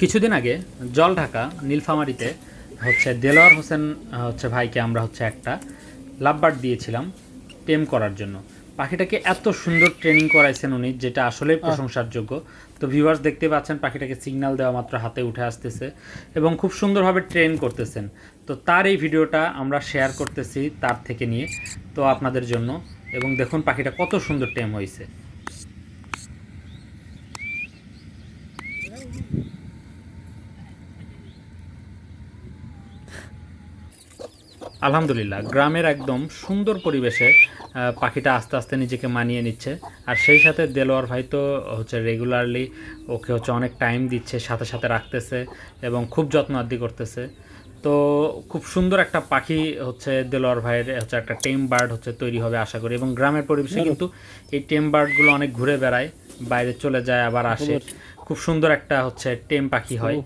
কিছুদিন আগে জল ঢাকা নীলফামারিতে হচ্ছে দেলোয়ার হোসেন হচ্ছে ভাইকে আমরা হচ্ছে একটা লাভবার্ড দিয়েছিলাম টেম করার জন্য। পাখিটাকে এত সুন্দর ট্রেনিং করাইছেন উনি যেটা আসলেই প্রশংসার যোগ্য। তো ভিউয়ার্স দেখতে পাচ্ছেন পাখিটাকে সিগন্যাল দেওয়া মাত্র হাতে উঠে আসতেছে এবং খুব সুন্দরভাবে ট্রেন করতেছেন। তো তার এই ভিডিওটা আমরা শেয়ার করতেছি তার থেকে নিয়ে তো আপনাদের জন্য। এবং দেখুন পাখিটা কত সুন্দর টেম হয়েছে। আলহামদুলিল্লাহ গ্রামের একদম সুন্দর পরিবেশে পাখিটা আস্তে আস্তে নিজেকে মানিয়ে নিচ্ছে। আর সেই সাথে দেলোয়ার ভাই তো হচ্ছে রেগুলারলি ওকে হচ্ছে অনেক টাইম দিচ্ছে সাথে সাথে রাখতেছে এবং খুব যত্ন আদি করতেছে। তো খুব সুন্দর একটা পাখি হচ্ছে দেলোয়ার ভাইয়ের হচ্ছে একটা টেম বার্ড হচ্ছে তৈরি হবে আশা করি। এবং গ্রামের পরিবেশে কিন্তু এই টেম বার্ডগুলো অনেক ঘুরে বেড়ায় বাইরে চলে যায় আবার আসে। খুব সুন্দর একটা হচ্ছে টেম পাখি হয়।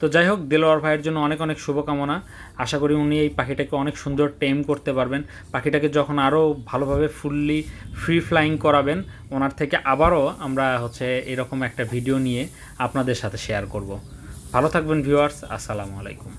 তো যাই হোক দেলোয়ার ভাইয়ের জন্য অনেক অনেক শুভকামনা। আশা করি উনি এই পাখিটাকে অনেক সুন্দর টেম করতে পারবেন। পাখিটাকে যখন আরও ভালোভাবে ফুললি ফ্রি ফ্লাইং করাবেন ওনার থেকে আবারও আমরা হচ্ছে এরকম একটা ভিডিও নিয়ে আপনাদের সাথে শেয়ার করব। ভালো থাকবেন ভিউয়ার্স আসসালামু আলাইকুম।